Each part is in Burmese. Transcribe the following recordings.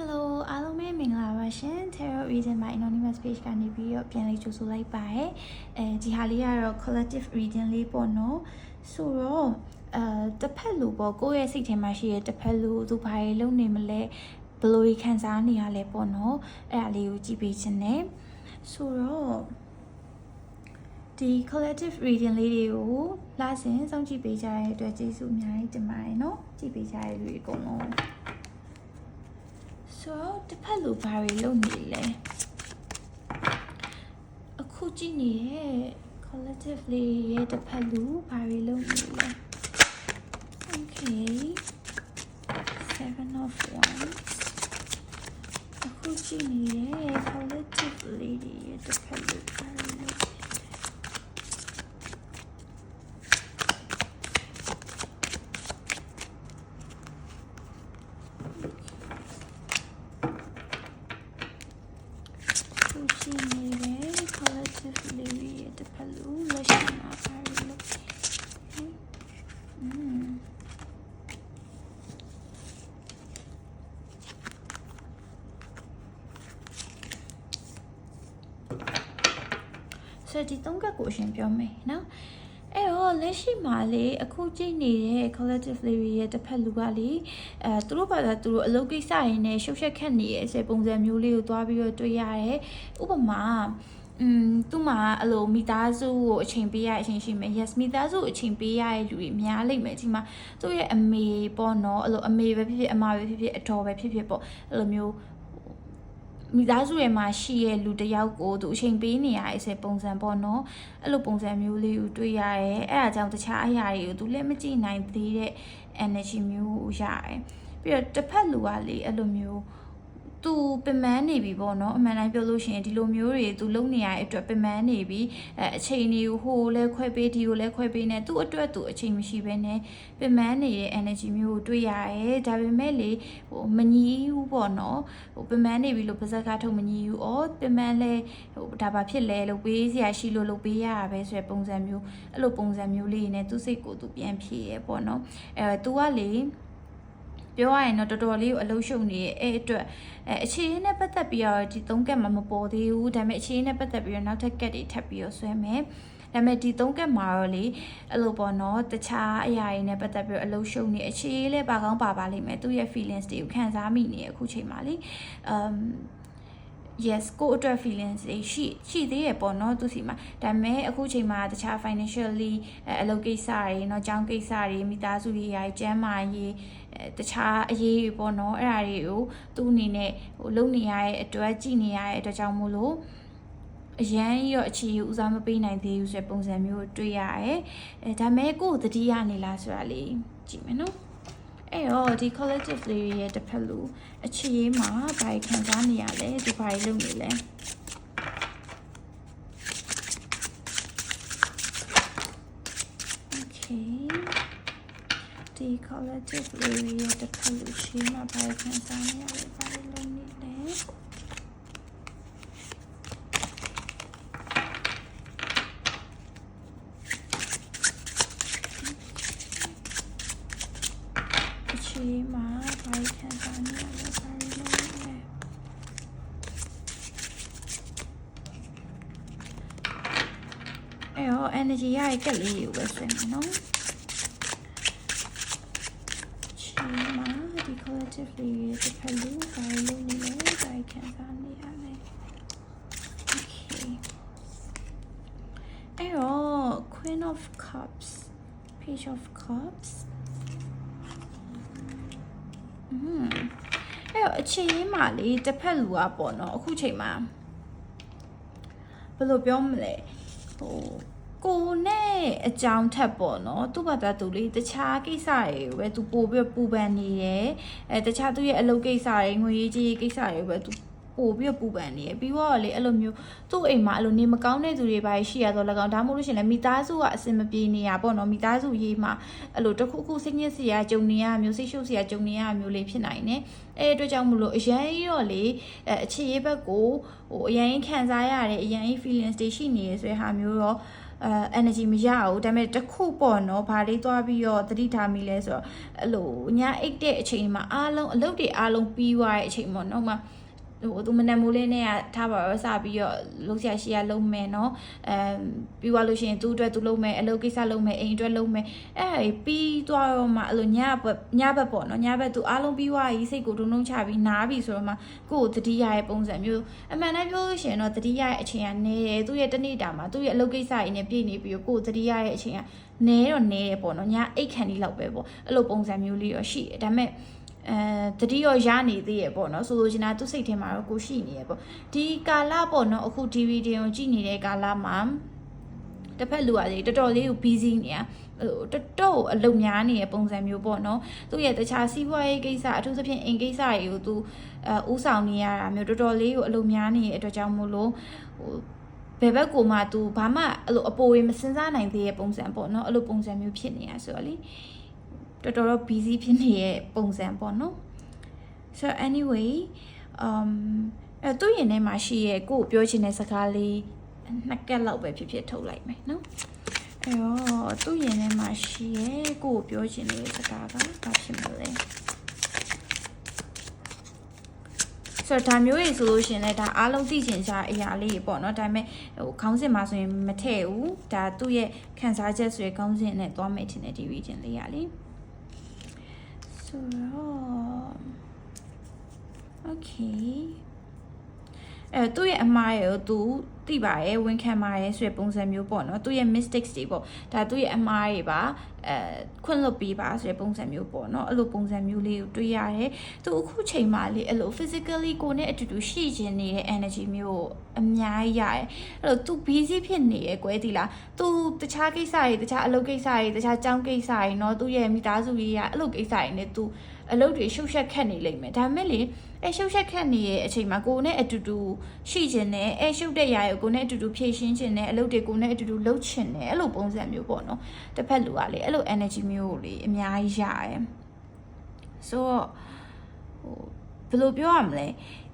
Hello အားလုံးပဲမင်္ဂလာပါရှင် Tarot Reading by Anonymous Page ကနေပြီးတော့ပြန်လေးကြိုဆိုလိုက်ပါတယ်။အဲဒီဟာလေးကတော့ collective reading လေးပေါ့နော်။ဆိုတော့အဲတစ်ဖက်လူပေါ့ကိုယ့်ရဲ့စိတ်ထဲမှာရှိတဲ့တစ်ဖက်လူသူဘာတွေလုပ်နေမလဲဘယ်လိုခံစားနေရလဲပေါ့နော်။အဲ့ဒါလေးကိုကြည့်ပေးခြင်းနဲ့ဆိုတော့ဒီ collective reading လေးတွေကိုလာစဉ်စောင့်ကြည့်ပေးကြရတဲ့အတွက်ကျေးဇူးအများကြီးတင်ပါတယ်နော်။ကြည့်ပေးကြရတဲ့လူတွေအကုန်လုံး ဆိုတော့တစ်ဖက်လူဘာတွေလုပ်နေလဲအခုကြည့်နေတဲ့ collective လေးရဲ့တစ်ဖက်လူဘာတွေလုပ်နေလဲ okay seven of wands အခုကြည့်နေတဲ့ collective လေးတွေရဲ့တစ်ဖက်လူဘာတွေလုပ်နေလဲ ခုရှိနေတဲ့ collective လေးတွေရဲ့တစ်ဖက်လူလက်ရှိမှာဘာတွေလုပ်လဲอืม ဆိုတော့ဒီသုံးကတ်ကိုအရှင်ပြောမယ်နော်အဲ့တော့လက်ရှိမှာလေအခုကြည့်နေတဲ့ collective လေးတွေရဲ့တစ်ဖက်လူကလေအဲသူတို့ဘာသာသူတို့အလုပ်ကိစ္စရင်းနဲ့ရှုပ်ရှက်ခက်နေရဲ့စေပုံစံမျိုးလေးကိုသွားပြီးတော့တွေ့ရတယ်ဥပမာอืมသူ့မှာအဲ့လိုမိသားစုကိုအချိန်ပေးရတဲ့အချိန်ရှိမယ် yes မိသားစုကိုအချိန်ပေးရတဲ့လူတွေများလိမ့်မယ်ဒီမှာသူ့ရဲ့အမေပေါ့နော်အဲ့လိုအမေပဲဖြစ်ဖြစ်အမပဲဖြစ်ဖြစ်အတော်ပဲဖြစ်ဖြစ်ပေါ့အဲ့လိုမျိုး မိသားစုရဲ့မှာရှိရဲ့လူတစ်ယောက်ကိုသူအချိန်ပေးနေရတဲ့ဆယ်ပုံစံပေါ့နော်အဲ့လိုပုံစံမျိုးလေးကိုတွေ့ရတယ်အဲ့ဒါကြောင့်တခြားအရာတွေကိုသူလက်မကြည့်နိုင်သေးတဲ့ energy မျိုးကိုရတယ်ပြီးတော့တစ်ဖက်လူကလေအဲ့လိုမျိုး သူပင်မနေပြီပေါ့နော်အမှန်တိုင်းပြောလို့ရှိရင်ဒီလိုမျိုးတွေသူလုံနေရတဲ့အတွက်ပင်မနေပြီအဲအချိန်တွေကိုဟိုလဲခွဲပေးဒီကိုလဲခွဲပေးနေသူ့အတွက်သူအချိန်မရှိဘဲနဲ့ပင်မနေတဲ့ energy မျိုးကိုတွေ့ရတယ်ဒါပေမဲ့လေဟိုမညီဘူးပေါ့နော်ဟိုပင်မနေပြီလို့ပါဇက်ကားထုတ်မညီဘူးဩပင်မလဲဟိုဒါဘာဖြစ်လဲလို့ပေးစရာရှိလို့လို့ပေးရတာပဲဆိုတဲ့ပုံစံမျိုးအဲ့လိုပုံစံမျိုးလေးနဲ့သူ့စိတ်ကိုသူပြန်ဖြေရပေါ့နော်အဲ तू ကလေ ပြောရရင်တော့တော်တော်လေးကိုအလုံးရှုံနေရဲ့အဲ့အတွက်အဲအခြေအနေနဲ့ပတ်သက်ပြီးတော့ဒီသုံးကက်မှာမပေါ်သေးဘူးဒါပေမဲ့အခြေအနေနဲ့ပတ်သက်ပြီးတော့နောက်ထပ်ကက်တွေထပ်ပြီးတော့ဆွဲမယ်ဒါပေမဲ့ဒီသုံးကက်မှာတော့လေအဲ့လိုပေါ့နော်တခြားအရာတွေနဲ့ပတ်သက်ပြီးတော့အလုံးရှုံနေအခြေအနေလဲပါကောင်းပါပါလိမ့်မယ်သူ့ရဲ့ feelings တွေကိုခံစားမိနေအခုချိန်မှာလေ um yes ကိုယ့်အတွက် feelings တွေရှိရှိသေးရပေါ့နော်သူစီမှာဒါပေမဲ့အခုချိန်မှာတခြား financially အဲအလုပ်ကိစ္စတွေเนาะကျောင်းကိစ္စတွေမိသားစုရေးရာတွေကျန်းမာရေးအဲ တခြားအရေးတွေပေါ့နော်အဲ့ဒါတွေကိုသူ့အနေနဲ့ဟိုလုပ်နေရတဲ့အတွက်ကြည်နေရတဲ့အတွက်ကြောင့်မို့လို့အရန်ရောအခြေယူဦးစားမပေးနိုင်သေးဘူးဆိုတဲ့ပုံစံမျိုးကိုတွေ့ရတယ်အဲဒါပေမဲ့ကိုယ်သတိရနေလားဆိုတာလေးကြည့်မယ်နော်အဲ့တော့ဒီ collective လေးတွေရဲ့တစ်ဖက်လူအခြေရေးမှာဘာခံစားနေရလဲဒီဘာတွေလုပ်နေလဲ Okay ဒီ collective လေးတွေရဲ့တစ်ဖက်လူအခြေရေးမှာဘာခံစားနေရလဲဘာတွေလုပ်နေလဲအခြေမှာဘာတွေခံစားနေရလဲဘာတွေလုပ်နေလဲအဲ့တော့ energy ရရဲ့ကက်လေးကိုပဲဆွဲမယ်နော်အခြေမှာ collectively ရဲ့တစ်ဖက်လူဘာလို့နေလဲဘာခံစားနေရလဲ okay အဲ့တော့ queen of cups page of cups อืมအဲ့တော့အချိန်ရင်းမှာလေတစ်ဖက်လူကပေါ့နော်အခုချိန်မှာဘယ်လိုပြောမလဲဟို ကိုနဲ့အကြောင်းထက်ပေါ့နော်သူ့ဘာသာသူလေတခြားကိစ္စတွေကိုပဲသူပို့ပြီးပူပန်နေတယ်အဲတခြားသူ့ရဲ့အလုပ်ကိစ္စတွေငွေရေးကြေးရေးကိစ္စတွေပဲသူပို့ပြီးပူပန်နေရပြီးတော့လေအဲ့လိုမျိုးသူ့အိမ်မှာအဲ့လိုနေမကောင်းတဲ့သူတွေပါရှိရတော့၎င်းဒါမှမဟုတ်လို့ရှိရင်လည်းမိသားစုကအဆင်မပြေနေရပေါ့နော်မိသားစုရေးမှာအဲ့လိုတစ်ခုခုစိတ်ညစ်စရာကြုံနေရမျိုးစိတ်ရှုပ်စရာကြုံနေရမျိုးလေးဖြစ်နိုင်တယ်အဲ့အတွက်ကြောင့်မလို့အရန်ကြီးတော့လေအဲအခြေရေးဘက်ကိုဟိုအရန်ကြီးခံစားရတယ်အရန်ကြီး feelings တွေရှိနေရဆိုတဲ့ဟာမျိုးတော့ အဲ energy မရဘူးဒါပေမဲ့တစ်ခုပေါ့နော်ဘာလေးသွားပြီးတော့သတိထားမိလဲဆိုတော့အဲ့လိုညအိတ်တဲ့အချိန်မှာအားလုံးအလုပ်တွေအားလုံးပြီးသွားတဲ့အချိန်ပေါ့နော်မှာ ဟိုသူမနက်မိုးလေးနဲ့ကထားပါတော့စပြီးတော့လုံးဆရာရှိရလုံးမယ်နော်အဲပြီးသွားလို့ရှိရင်သူ့အတွက်သူလုံးမယ်အလုပ်ကိစ္စလုံးမယ်အိမ်အတွက်လုံးမယ်အဲပြီးသွားတော့မှအဲ့လိုညဘက်ညဘက်ပေါ့နော်ညဘက်သူအားလုံးပြီးသွားပြီစိတ်ကိုတုံတုံချပြီးနားပြီဆိုတော့မှကိုယ်ကိုတတိယရဲ့ပုံစံမျိုးအမှန်တမ်းပြောလို့ရှိရင်တော့တတိယရဲ့အချိန်ကနည်းတယ်သူ့ရဲ့တနေ့တာမှာသူ့ရဲ့အလုပ်ကိစ္စအင်းနဲ့ပြည့်နေပြီးကိုယ်ကိုတတိယရဲ့အချိန်ကနည်းတော့နည်းတယ်ပေါ့နော်ညအိတ်ခန့်ဒီလောက်ပဲပေါ့အဲ့လိုပုံစံမျိုးလေးတော့ရှိတယ်ဒါပေမဲ့ အဲတတိယရနေသေးရပေါ့နော်ဆိုလိုချင်တာသူစိတ်ထဲမှာတော့ကိုရှိနေရပေါ့ဒီကာလပေါ့နော်အခု DVD ကိုကြည့်နေတဲ့ကာလမှာတစ်ဖက်လူကလေတော်တော်လေးကို busy နေရဟိုတော်တော်အလုံများနေတဲ့ပုံစံမျိုးပေါ့နော်သူ့ရဲ့တခြားစီးပွားရေးကိစ္စအထူးသဖြင့်အိမ်ကိစ္စတွေကိုသူအဲဥဆောင်နေရတာမျိုးတော်တော်လေးကိုအလုံများနေတဲ့အတွက်ကြောင့်မို့လို့ဟိုဘယ်ဘက်ကိုမှ तू ဘာမှအဲ့လိုအပေါ်ဝင်မစင်စားနိုင်သေးတဲ့ပုံစံပေါ့နော်အဲ့လိုပုံစံမျိုးဖြစ်နေရဆိုတော့လေ တော်တော်တော့ busy ဖြစ်နေတဲ့ပုံစံပေါ့နော် so anyway um အဲသူ့ရင်ထဲမှာရှိရဲ့ကိုကိုပြောချင်တဲ့စကားလေးနှစ်ကက်လောက်ပဲဖြစ်ဖြစ်ထုတ်လိုက်မယ်နော်အဲတော့သူ့ရင်ထဲမှာရှိရဲ့ကိုကိုပြောချင်တဲ့စကားကဘာဖြစ်မလဲဆိုတော့ဒါမျိုးတွေဆိုလို့ရှရင်လဲဒါအားလုံးသိချင်ကြအရာလေးတွေပေါ့နော်ဒါပေမဲ့ဟိုခေါင်းစဉ်မှာဆိုရင်မထည့်ဘူးဒါသူ့ရဲ့ခံစားချက်ဆိုရယ်ခေါင်းစဉ်နဲ့သွားမယ်ထင်တယ်ဒီ region လေးရလေ ဆိုတော့ okay အဲသူ့ရဲ့အမှားရဲ့ကိုသူ သိပါရဲ့ဝန်ခံပါရဲ့ဆိုတဲ့ပုံစံမျိုးပေါ့နော်သူ့ရဲ့ mistakes တွေပေါ့ဒါသူ့ရဲ့အမှားတွေပါအဲခွင့်လွတ်ပေးပါဆိုတဲ့ပုံစံမျိုးပေါ့နော်အဲ့လိုပုံစံမျိုးလေးကိုတွေ့ရတယ်သူအခုချိန်မှလေအဲ့လို physically ကိုနဲ့အတူတူရှိခြင်းနေတဲ့ energy မျိုးကိုအများကြီးရတယ်အဲ့လို तू busy ဖြစ်နေရဲ့ကွယ်ဒီလား तू တခြားကိစ္စတွေတခြားအလုပ်ကိစ္စတွေတခြားကျောင်းကိစ္စတွေเนาะသူ့ရဲ့မိသားစုရေးရအဲ့လိုကိစ္စတွေနဲ့ तू အလုပ်တွေရှုပ်ရှက်ခက်နေလိမ့်မယ်ဒါပေမဲ့လေအဲရှုပ်ရှက်ခက်နေရဲ့အချိန်မှာကိုယ်နဲ့အတူတူရှိခြင်းနဲ့အဲရှုပ်တဲ့ຢာကို ကိုယ်နဲ့အတူတူဖြည့်ရှင်းခြင်းနဲ့အလုပ်တွေကိုယ်နဲ့အတူတူလုပ်ခြင်းနဲ့အဲ့လိုပုံစံမျိုးပေါ့နော်တစ်ဖက်လူကလေအဲ့လို energy မျိုးကိုလေအများကြီးရတယ်ဆိုတော့ဟိုဘယ်လိုပြောရမလဲ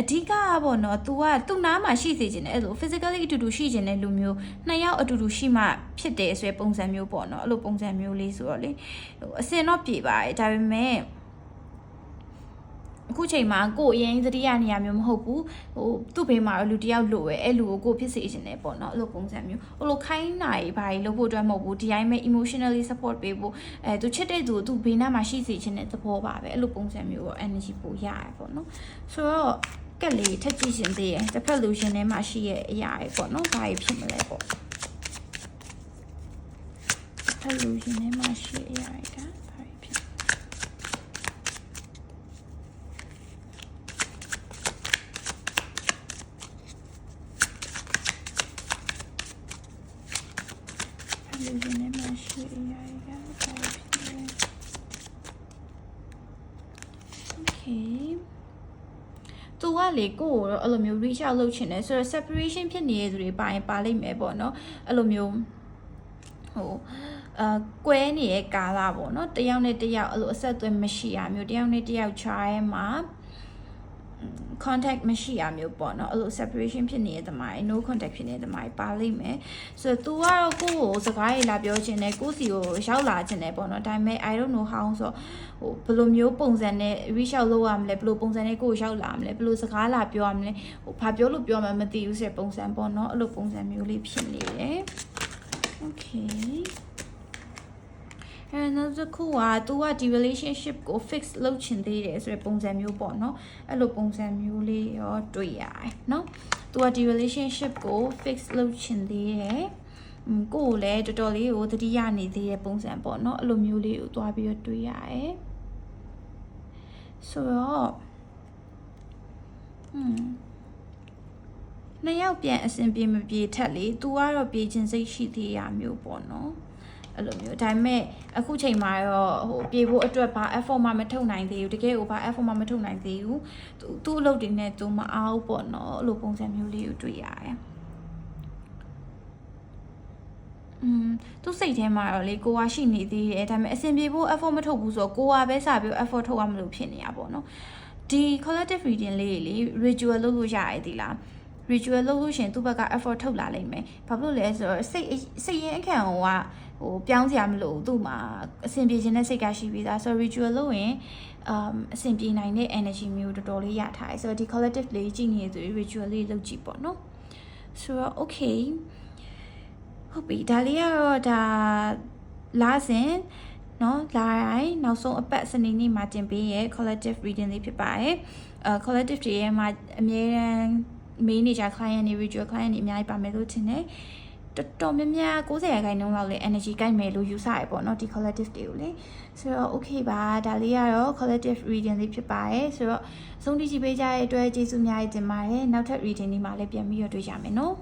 အဓိကကပေါ့နော် तू ကသူ့နားမှာရှိစေခြင်းနဲ့အဲ့လို physically အတူတူရှိခြင်းနဲ့လူမျိုးနှစ်ယောက်အတူတူရှိမှဖြစ်တယ်ဆိုတဲ့ပုံစံမျိုးပေါ့နော်အဲ့လိုပုံစံမျိုးလေးဆိုတော့လေဟိုအစင်တော့ပြေပါတယ်ဒါပေမဲ့ အခုချိန်မှာကို့အရင်သတိရနေရမျိုးမဟုတ်ဘူးဟိုသူ့ဘေးမှာတော့လူတယောက်လိုပဲအဲ့လူကိုကိုဖြစ်စေချင်တယ်ပေါ့နော်အဲ့လိုပုံစံမျိုးဟိုလိုခိုင်းနိုင်ဘာကြီးလုပ်ဖို့အတွက်မဟုတ်ဘူးဒီတိုင်းပဲ emotionally support ပေးဖို့အဲသူချစ်တဲ့သူကိုသူ့ဘေးနားမှာရှိစေချင်တဲ့သဘောပါပဲအဲ့လိုပုံစံမျိုးတော့ energy ပို့ရတယ်ပေါ့နော်ဆိုတော့ကက်လေးထက်ကြည့်ရှင်သေးတယ်တစ်ဖက်လူရှင်ထဲမှာရှိရဲ့အရာတွေပေါ့နော်ဘာကြီးဖြစ်မလဲပေါ့တစ်ဖက်လူရှင်ထဲမှာရှိအရာတွေကဘာကြီးဖြစ် လူတွေနဲ့မရှိအရာတွေကဘာဖြစ်လဲ Okay သူက လေကိုကိုတော့အဲ့လိုမျိုး reach out လုပ်ချင်တယ်ဆိုတော့ separation ဖြစ်နေတဲ့သူတွေပါရင်ပါလိမ့်မယ်ပေါ့နော်အဲ့လိုမျိုးဟိုအာကွဲနေတဲ့ကာလပေါ့နော်တယောက်နဲ့တယောက်အဲ့လိုအဆက်အသွယ်မရှိရမျိုးတယောက်နဲ့တယောက် try မှာ contact မရှိရမျိုးပေါ့နော်အဲ့လို separation ဖြစ်နေတဲ့တမိုင်း no contact ဖြစ်နေတဲ့တမိုင်းပါလိမ့်မယ်ဆိုတော့ तू ကတော့ကိုယ့်ကိုစကားရေးလာပြောခြင်းနဲ့ကိုယ့်စီကိုရောက်လာခြင်းနဲ့ပေါ့နော်ဒါပေမဲ့ I don't know how ဆိုဟိုဘယ်လိုမျိုးပုံစံနဲ့ reach out လုပ်ရမလဲဘယ်လိုပုံစံနဲ့ကိုယ့်ကိုရောက်လာမလဲဘယ်လိုစကားလာပြောရမလဲဟိုဘာပြောလို့ပြောမှမသိဘူးဆိုတဲ့ပုံစံပေါ့နော်အဲ့လိုပုံစံမျိုးလေးဖြစ်နေတယ် okay အဲ့နောက်တစ်ခုက तू ကဒီ relationship ကို fix လုပ်ချင်သေးတယ်ဆိုတဲ့ပုံစံမျိုးပေါ့နော်အဲ့လိုပုံစံမျိုးလေးရောတွေ့ရတယ်နော် तू ကဒီ relationship ကို fix လုပ်ချင်သေးတယ်ကိုယ်ကိုလည်းတော်တော်လေးကိုသတိရနေသေးတဲ့ပုံစံပေါ့နော်အဲ့လိုမျိုးလေးကိုသွားပြီးတော့တွေ့ရတယ်ဆိုတော့อืมနှစ်ယောက်ပြန်အဆင်ပြေမပြေထက်လေ तू ကတော့ပြေခြင်းစိတ်ရှိသေးရမျိုးပေါ့နော် အဲ့လိုမျိုးဒါပေမဲ့အခုချိန်မှာတော့ဟိုပြေဖို့အတွက်ဘာ effort မှမထုတ်နိုင်သေးဘူးတကယ်ကိုဘာ effort မှမထုတ်နိုင်သေးဘူးသူသူ့အလုပ်တွေနဲ့သူမအားဘူးပေါ့နော်အဲ့လိုပုံစံမျိုးလေးကိုတွေ့ရတယ်อืมသူစိတ်ထဲမှာတော့လေကိုကရှိနေသေးတယ်ဒါပေမဲ့အဆင်ပြေဖို့ effort မထုတ်ဘူးဆိုတော့ကိုကပဲစပြီး effort ထုတ်ရမလို့ဖြစ်နေရပါတော့နော်ဒီ collective reading လေးတွေလေ ritual လုပ်လို့ရရည်ဒီလား ritual လုပ်လို့ရှရင်သူ့ဘက်က effort ထုတ်လာလိမ့်မယ်ဘာဖြစ်လို့လဲဆိုတော့စိတ်စိတ်ရင်းအခန့်ဟိုကဟိုပြောင်းစရာမလိုဘူးသူ့မှာအဆင်ပြေခြင်းနဲ့စိတ်ကရှိပြီးသားဆိုတော့ ritual လုပ်ရင် um အဆင်ပြေနိုင်တဲ့ energy မျိုးတော်တော်လေးရထားတယ်ဆိုတော့ဒီ collective လေးကြည့်နေသူ ritual လေးလုပ်ကြည့်ပေါ့နော်ဆိုတော့ okay ဟုတ်ပြီဒါလေးကတော့ဒါလာစဉ်เนาะလာတိုင်းနောက်ဆုံးအပတ်စနေနေ့မှာတင်ပေးရဲ့ collective reading လေးဖြစ်ပါတယ်အဲ collective တွေရဲ့မှာအမြဲတ မ်း main နေကြ client တွေ ritual client တွေအများကြီးပါမယ်လို့ထင်တယ်တော်တော်များများ90ရာခိုင်နှုန်းလောက်လေ energy ကိုက်မယ်လို့ယူဆရပေါ့เนาะဒီ collective တွေကိုလေဆိုတော့ okay ပါဒါလေးကတော့ collective reading လေးဖြစ်ပါတယ်ဆိုတော့အဆုံးထိကြည့်ပေးကြတဲ့အတွက်ကျေးဇူးအများကြီးတင်ပါတယ်နောက်ထပ် reading တွေမှာလည်းပြန်ပြီးတော့တွေ့ကြမယ်เนาะ